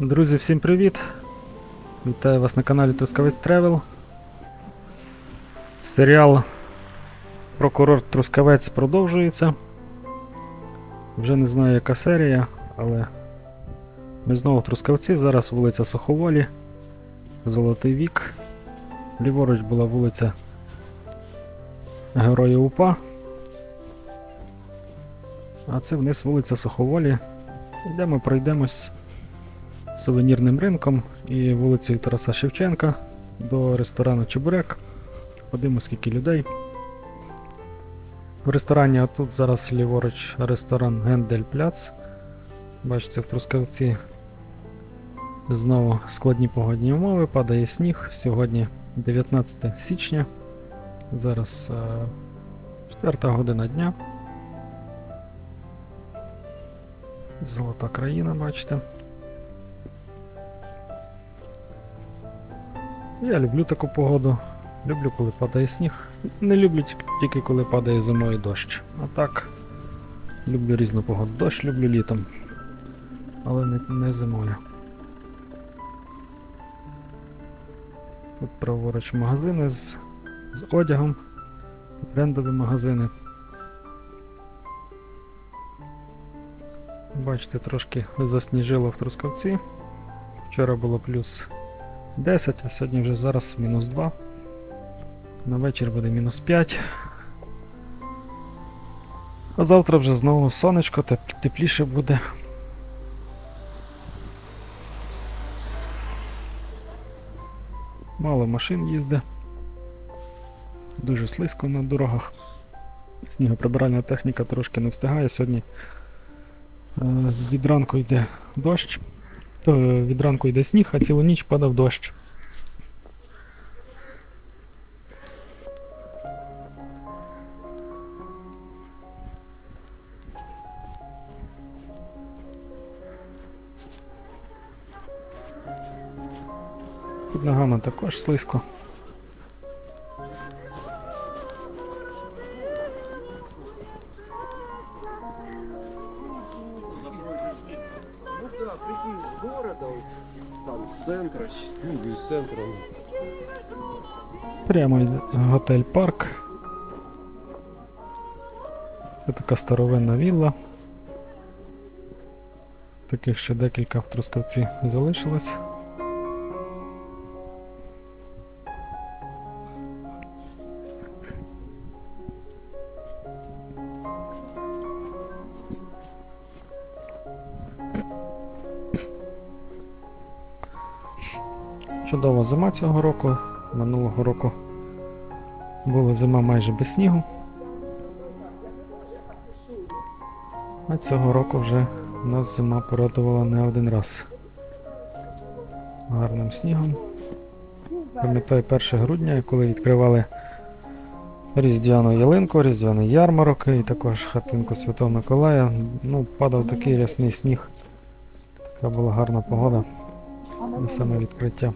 Друзі, всім привіт! Вітаю вас на каналі Трускавець Тревел. Серіал Прокурор Трускавець продовжується. Вже не знаю, яка серія, але ми знову Трускавці. Зараз вулиця Суховолі, Золотий вік. Ліворуч була вулиця Героя УПА. А це вниз вулиця Суховолі. Йдемо, пройдемось сувенірним ринком і вулицею Тараса Шевченка до ресторану Чебурек. Подивимось, скільки людей. В ресторані, а тут зараз ліворуч ресторан Гендель Пляц. Бачите, в Трускавці знову складні погодні умови, падає сніг. Сьогодні 19 січня. Зараз е, 4 година дня. Золота країна, бачите. Я люблю таку погоду. Люблю, коли падає сніг. Не люблю тільки- коли падає зимою дощ. А так, люблю різну погоду. Дощ люблю літом. Але не, не зимою. Тут праворуч магазини з, з одягом, брендові магазини. Бачите, трошки засніжило в Трускавці. Вчора було плюс 10, а сьогодні вже зараз мінус 2. На вечір буде мінус 5. А завтра вже знову сонечко, теп- тепліше буде. Мало машин їздить. Дуже слизько на дорогах. Снігоприбиральна техніка трошки не встигає. Сьогодні е, від ранку йде дощ. То від ранку йде сніг, а цілу ніч падав дощ. Під ногами також слизько. Центра. Прямо готель парк. Це така старовинна вілла. Таких ще декілька в Трускавці залишилось. Чудова зима цього року. Минулого року була зима майже без снігу. А цього року вже нас зима порадувала не один раз. Гарним снігом. Пам'ятаю 1 грудня, коли відкривали Різдвяну ялинку, Різдвяний ярмарок і також хатинку Святого Миколая. Ну, падав такий рясний сніг. Така була гарна погода на саме відкриття.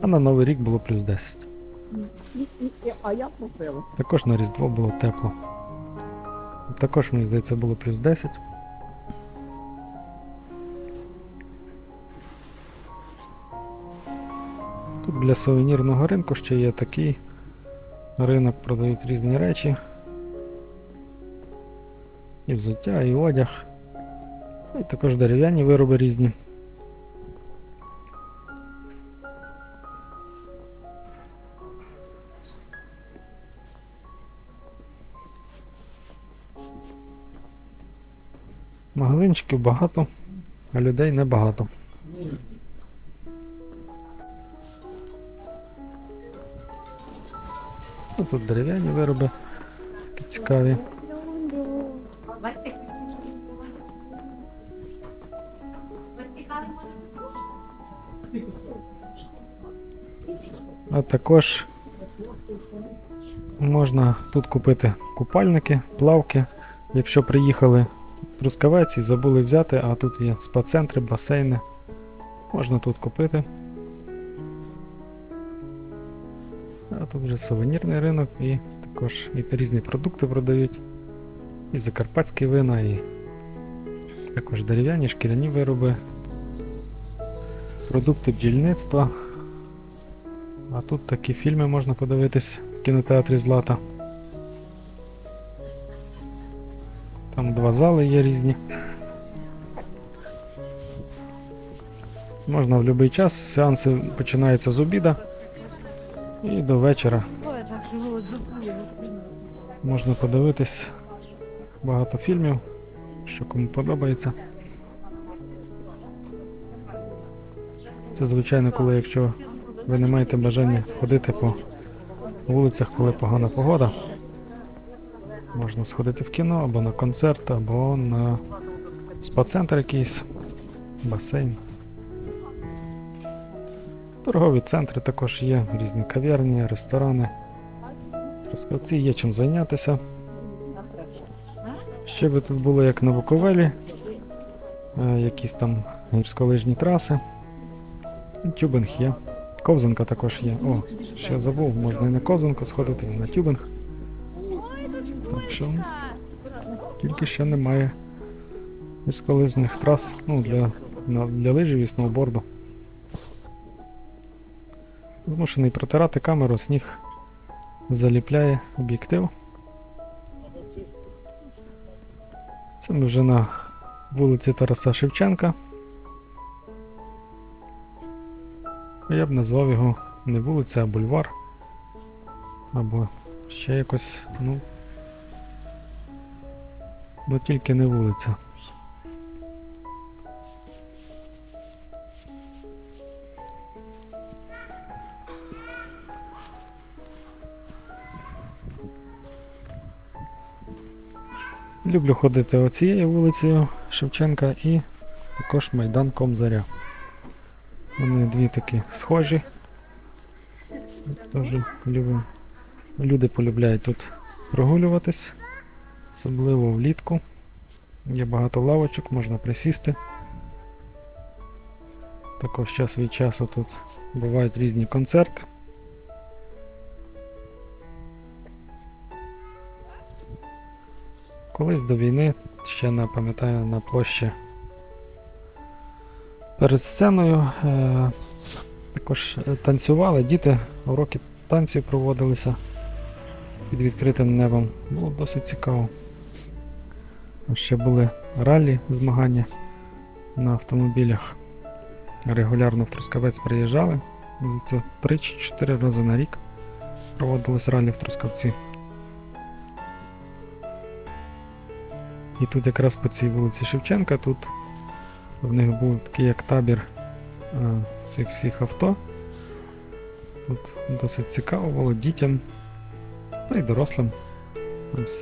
А на Новий рік було плюс 10. І, і, і, а я. Також на Різдво було тепло. Також, мені здається, було плюс 10. Тут для сувенірного ринку ще є такий ринок, продають різні речі. І взуття, і одяг. І також дерев'яні вироби різні. Магазинчиків багато, а людей небагато. Ну, тут дерев'яні вироби такі цікаві. А також можна тут купити купальники, плавки, якщо приїхали Трускавець і забули взяти, а тут є спа-центри, басейни. Можна тут купити. А тут вже сувенірний ринок і також і різні продукти продають. І закарпатські вина, і Також дерев'яні, шкіряні вироби, продукти бджільництва. А тут такі фільми можна подивитись в кінотеатрі Злата. Там два зали є різні. Можна в будь-який час. Сеанси починаються з обіда і до вечора. Можна подивитись багато фільмів, що кому подобається. Це звичайно, коли якщо ви не маєте бажання ходити по вулицях, коли погана погода. Можна сходити в кіно або на концерт, або на спа-центр якийсь, басейн. Торгові центри також є, різні кав'ярні, ресторани. Трускавці є чим зайнятися. Ще би тут було як на Буковелі, е, якісь там гірськолижні траси. Тюбинг є. Ковзанка також є. О, ще забув, можна і на ковзанку сходити, і на тюбинг. Так тільки ще немає гірськолижних трас ну, для, для лижів і сноуборду. Змушений протирати камеру, сніг заліпляє об'єктив. Це ми вже на вулиці Тараса Шевченка. Я б назвав його не вулиця, а бульвар. Або ще якось, ну. Бо тільки не вулиця. Люблю ходити оцією вулицею Шевченка і також Майдан Комзаря. Вони дві такі схожі. Теж. Люди полюбляють тут прогулюватись, особливо влітку. Є багато лавочок, можна присісти. Також час від часу тут бувають різні концерти. Колись до війни, ще не пам'ятаю, на площі перед сценою е, також е, танцювали, діти, уроки танців проводилися під відкритим небом. Було досить цікаво. Ще були раллі змагання на автомобілях. Регулярно в Трускавець приїжджали. Це 3 чи 4 рази на рік проводилось раллі в Трускавці. І тут якраз по цій вулиці Шевченка, тут в них був такий як табір е, цих всіх авто. Тут досить цікаво було дітям, та й дорослим.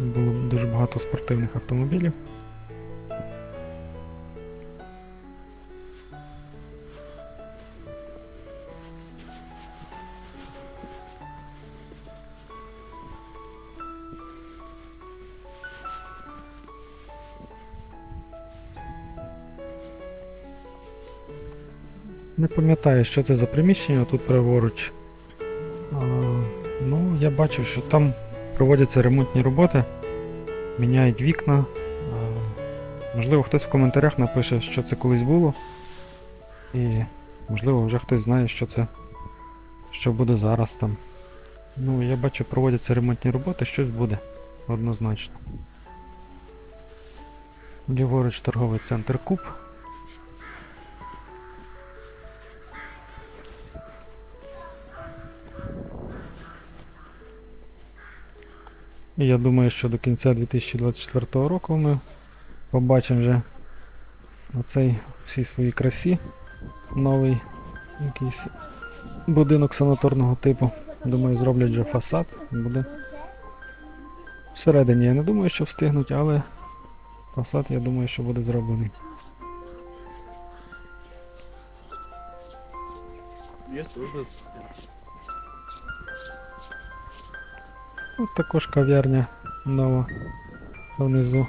Було дуже багато спортивних автомобілів. Не пам'ятаю, що це за приміщення тут праворуч. А, ну, я бачив, що там проводяться ремонтні роботи, міняють вікна. Можливо, хтось в коментарях напише, що це колись було. І можливо вже хтось знає, що це що буде зараз там. Ну, я бачу, проводяться ремонтні роботи, щось буде однозначно. Ліворуч торговий центр Куб. Я думаю, що до кінця 2024 року ми побачимо вже оцей всій своїй красі новий якийсь будинок санаторного типу. Думаю, зроблять вже фасад. Буде. Всередині я не думаю, що встигнуть, але фасад, я думаю, що буде зроблений. Є теж. От також кав'ярня нова внизу.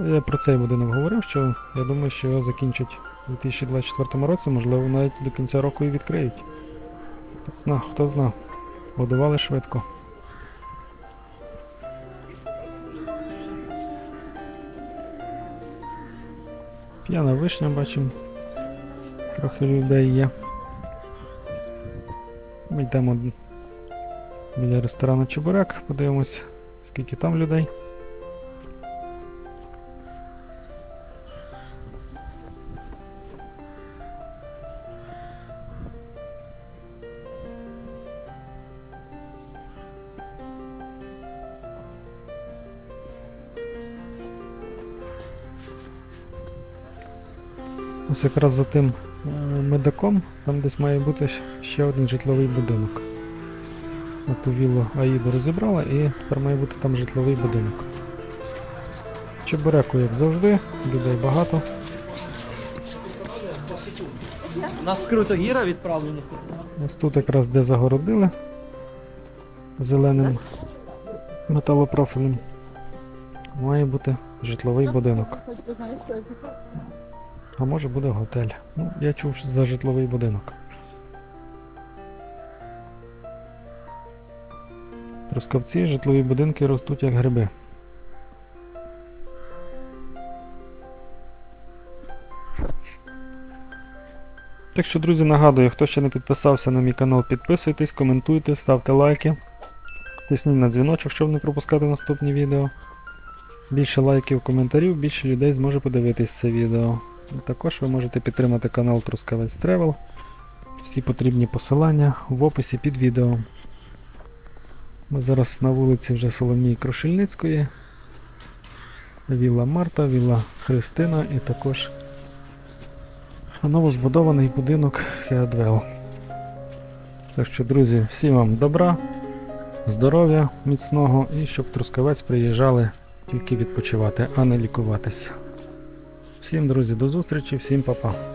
Я про цей будинок говорив, що я думаю, що його закінчать у 2024 році, можливо, навіть до кінця року і відкриють. Хто зна, хто зна. Будували швидко. П'яна вишня бачимо. Трохи людей є. Ми йдемо біля ресторану Чебурек, подивимось, скільки там людей. Ось якраз за тим е, медаком, там десь має бути ще один житловий будинок. На ту віллу Аїду розібрала і тепер має бути там житловий будинок. Чебуреку, як завжди, людей багато. У Нас скруто гіра відправлені. Ось тут якраз де загородили зеленим металопрофілем. Має бути житловий будинок. А може буде готель. Ну, я чув що за житловий будинок. Трускавці житлові будинки ростуть як гриби. Так що, друзі, нагадую, хто ще не підписався на мій канал, підписуйтесь, коментуйте, ставте лайки. Тисніть на дзвіночок, щоб не пропускати наступні відео. Більше лайків, коментарів, більше людей зможе подивитись це відео. Також ви можете підтримати канал Трускавець Тревел. Всі потрібні посилання в описі під відео. Ми зараз на вулиці вже Соломії Крушельницької. Вілла Марта, Вілла Христина і також новозбудований будинок Хеадвел. Так що, друзі, всім вам добра, здоров'я, міцного і щоб Трускавець приїжджали тільки відпочивати, а не лікуватися. Всім, друзі, до зустрічі, всім па-па.